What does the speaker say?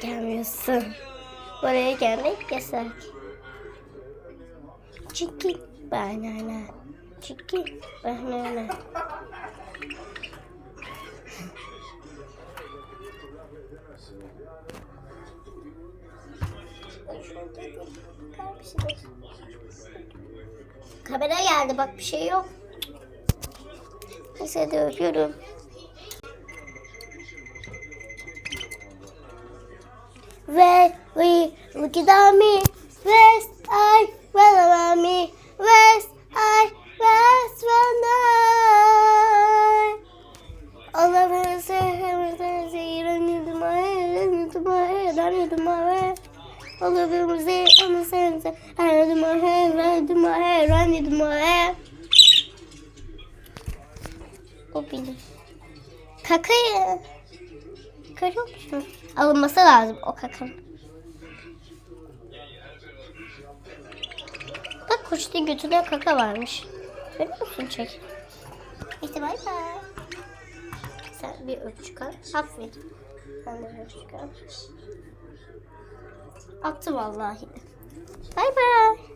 Gelmiyorsun. Buraya gelmek yasak. Çünkü banana. Çünkü banana. Kamera geldi bak bir şey yok. Neyse de öpüyorum. Where we look at me, west I well me, west I west when I. Allah'ım sevmeden zehirlen yuduma, yuduma, yuduma, yuduma, Allah'ım zehirlen onu sevmeden, yuduma, yuduma, yuduma, O bilir. Kakayı. Kakao musun? Alınması lazım o kakanın. Bak kuşta götüne kaka varmış. Görüyor musun çek? İşte bay bay. Sen bir öpücük al. Aferin. Sen de bir öpücük al. Attı vallahi. Bay bay.